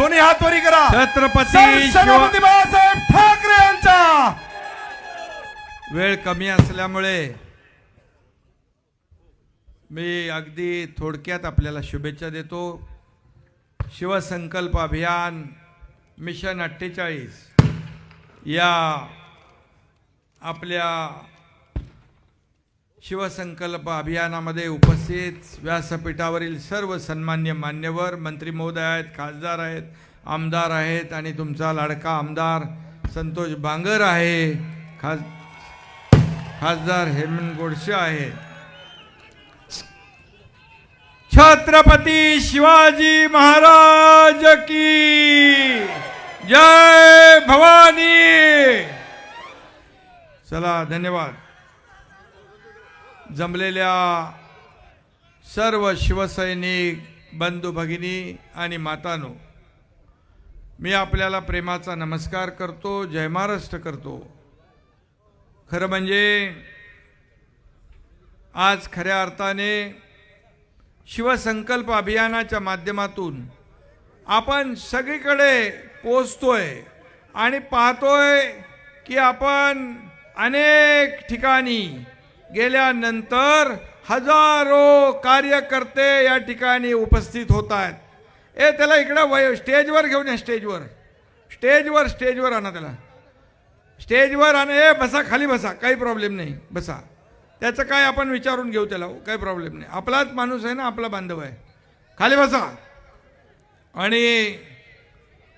दोन्ही हात वरी करा. छत्रपती छत्रपती बाळासाहेब ठाकरे यांचा वेळ कमी असल्यामुळे मी अगदी थोडक्यात आपल्याला शुभेच्छा देतो. शिवसंकल्प अभियान मिशन अठ्ठेचाळीस या आपल्या शिवसंकल्प अभियानामध्ये उपस्थित व्यासपीठावरील सर्व सन्मान्य मान्यवर मंत्री महोदय आहेत खासदार आहेत आमदार आहेत आणि तुमचा लाडका आमदार संतोष बांगर आहे. खास खासदार हेमंत गोडसे आहे. छत्रपती शिवाजी महाराज की जय भवानी! चला धन्यवाद. जमलेल्या सर्व शिवसैनिक बंधू भगिनी आणि मातानो मी आपल्याला प्रेमाचा नमस्कार करतो जय महाराष्ट्र करतो. खरं म्हणजे आज खऱ्या अर्थाने शिवसंकल्प अभियानाच्या माध्यमातून आपण सगळीकडे पोचतोय आणि पाहतोय की आपण अनेक ठिकाणी गेल्यानंतर हजारो कार्यकर्ते या ठिकाणी उपस्थित होत आहेत. ए त्याला इकडं वय स्टेजवर घेऊन या स्टेजवर. स्टेजवर स्टेजवर आणा त्याला. स्टेजवर आणा ए बसा खाली बसा काही प्रॉब्लेम नाही बसा. त्याचं काय आपण विचारून घेऊ त्याला हो, काही प्रॉब्लेम नाही. आपलाच माणूस आहे ना आपला बांधव आहे. खाली बसा. आणि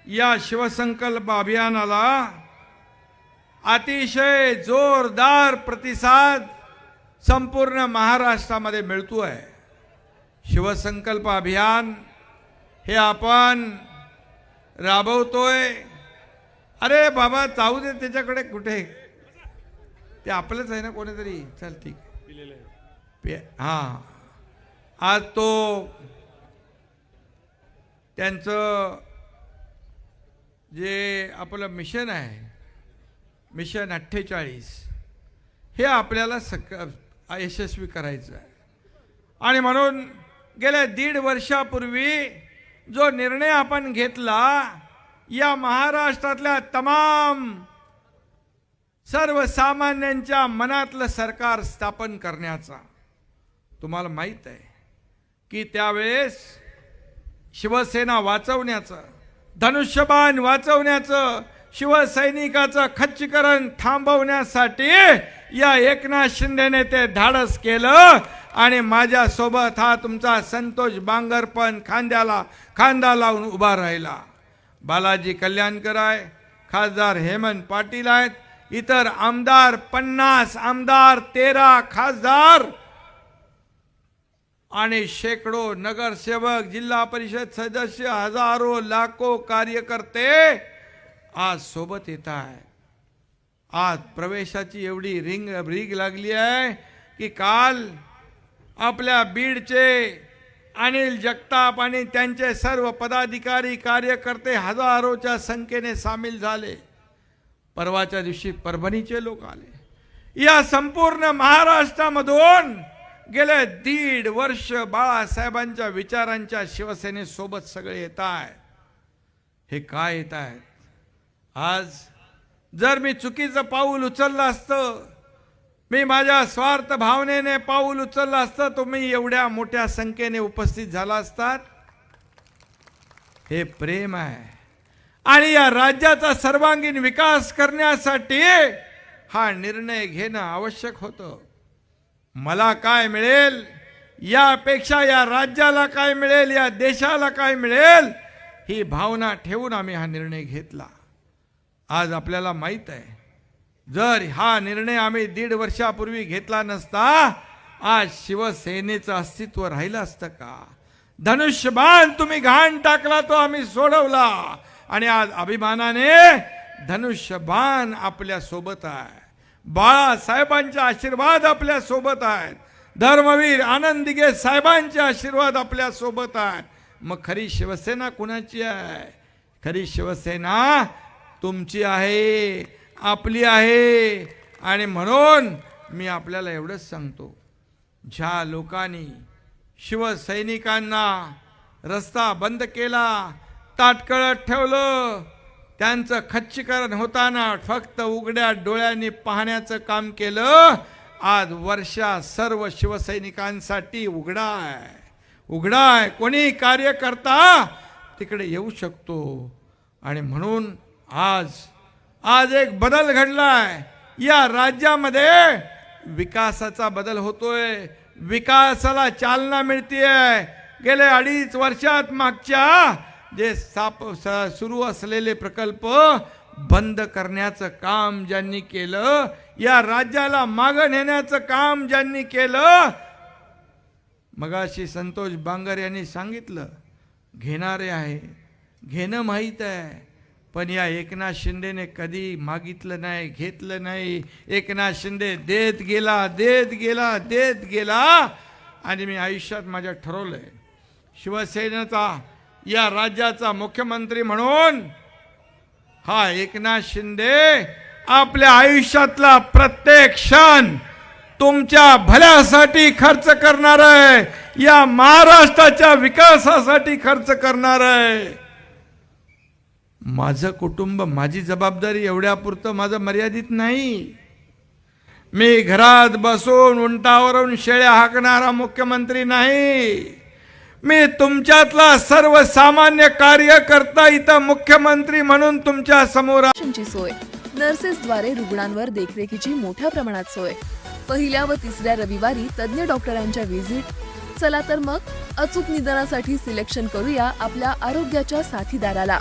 या शिवसंकल्प अभियानाला अतिशय जोरदार प्रतिसाद संपूर्ण महाराष्ट्रामध्ये मिळतोय. शिवसंकल्प अभियान हे आपण राबवतोय. अरे बाबा जाऊ दे त्याच्याकडे कुठे? ते आपलंच आहे ना कोणीतरी? चल ठीक. हां. आज तो त्यांचं जे आपलं मिशन आहे मिशन अठ्ठेचाळीस हे आपल्याला सक यशस्वी करायचं आहे. आणि म्हणून गेल्या दीड वर्षापूर्वी जो निर्णय आपण घेतला या महाराष्ट्रातल्या तमाम सर्वसामान्यांच्या मनातलं सरकार स्थापन करण्याचा तुम्हाला माहीत आहे की त्यावेळेस शिवसेना वाचवण्याचं धनुष्यबाण वाचवण्याचं शिवसैनिकाचं खच्चीकरण थांबवण्यासाठी या एकनाथ शिंदेने ते धाडस केलं. आणि माझ्यासोबत हा तुमचा संतोष बांगर पण खांद्याला खांदा लावून उभा राहिला. बालाजी कल्याणकर आहे खासदार हेमंत पाटील आहेत इतर आमदार पन्नास आमदार तेरा खासदार आणि शेकडो नगरसेवक जिल्हा परिषद सदस्य हजारो लाखो कार्यकर्ते आज सोबत येत आहे. आज प्रवेशाची एवढी रिंग रीग लागली आहे की काल आपल्या बीडचे अनिल जगताप आणि त्यांचे सर्व पदाधिकारी कार्यकर्ते हजारोच्या संख्येने सामील झाले. परवाच्या दिवशी परभणीचे लोक आले. या संपूर्ण महाराष्ट्रामधून गेले दीड वर्ष बाळासाहेबांच्या विचारांच्या शिवसेनेसोबत सगळे येत आहेत हे काय येत आहेत? आज जर मी चुकीचं पाऊल उचललं असतं मी माझ्या स्वार्थ भावनेने पाऊल उचललं असतं तुम्ही एवढ्या मोठ्या संख्येने उपस्थित झाला असतात हे प्रेम आहे. आणि या राज्याचा सर्वांगीण विकास करण्यासाठी हा निर्णय घेणं आवश्यक होतं. मला काय मिळेल? यापेक्षा या राज्याला काय मिळेल? या देशाला काय मिळेल? ही भावना ठेवून आम्ही हा निर्णय घेतला. आज आपल्याला माहीत आहे जर हा निर्णय आम्ही दीड वर्षापूर्वी घेतला नसता आज शिवसेनेचं अस्तित्व राहिलं असतं का? धनुष्यबाण तुम्ही घाण टाकला तो आम्ही सोडवला. आणि आज अभिमानाने धनुष्यबाण आपल्यासोबत आहे. बाळासाहेबांचे आशीर्वाद आपल्यासोबत आहेत. धर्मवीर आनंदिगे साहेबांचे आशीर्वाद आपल्यासोबत आहेत. मग खरी शिवसेना कुणाची आहे? खरी शिवसेना तुमची आहे आपली आहे. आणि म्हणून मी आपल्याला एवढंच सांगतो. ज्या लोकांनी शिवसैनिकांना रस्ता बंद केला ताटकळत ठेवलं त्यांचं खच्चीकरण होताना फक्त उघड्या डोळ्यांनी पाहण्याचं काम केलं आज वर्षा सर्व शिवसैनिकांसाठी उघडा आहे उघडा आहे कोणी कार्यकर्ता तिकडे येऊ शकतो. आणि म्हणून आज आज एक बदल घडलाय. या राज्यामध्ये विकासाचा बदल होतोय. विकासाला चालना मिळतीये. गेले अडीच वर्षात मागच्या जे साप स- सुरू असलेले प्रकल्प बंद करण्याचं काम ज्यांनी केलं या राज्याला मागं नेण्याचं काम ज्यांनी केलं मगाशी संतोष बांगर यांनी सांगितलं घेणारे आहे घेणं माहीत आहे. पण या एकनाथ शिंदेने कधी मागितलं नाही घेतलं नाही. एकनाथ शिंदे देत गेला देत गेला देत गेला. आणि मी आयुष्यात माझ्या ठरवलंय शिवसेनेचा या राज्याचा मुख्यमंत्री म्हणून हा एकनाथ शिंदे आपल्या आयुष्यातला प्रत्येक क्षण तुमच्या भल्यासाठी खर्च करणार आहे. या महाराष्ट्राच्या विकासासाठी खर्च करणार आहे. माझं कुटुंब माझी जबाबदारी एवढ्यापुरतं माझं मर्यादित नाही. मी घरात बसून उंटावरून शेळ्या हाकणारा मुख्यमंत्री नाही. मी तुमच्यातला सर्वसामान्य कार्यकर्ता इथं मुख्यमंत्री म्हणून तुमच्यासमोर सोय. नर्सेसद्वारे रुग्णांवर देखरेखीची मोठ्या प्रमाणात सोय. पहिल्या व तिसऱ्या रविवारी तज्ज्ञ डॉक्टरांच्या व्हिजिट. चला तर मग अचूक निदानासाठी सिलेक्शन करूया आपल्या आरोग्याच्या साथीदाराला.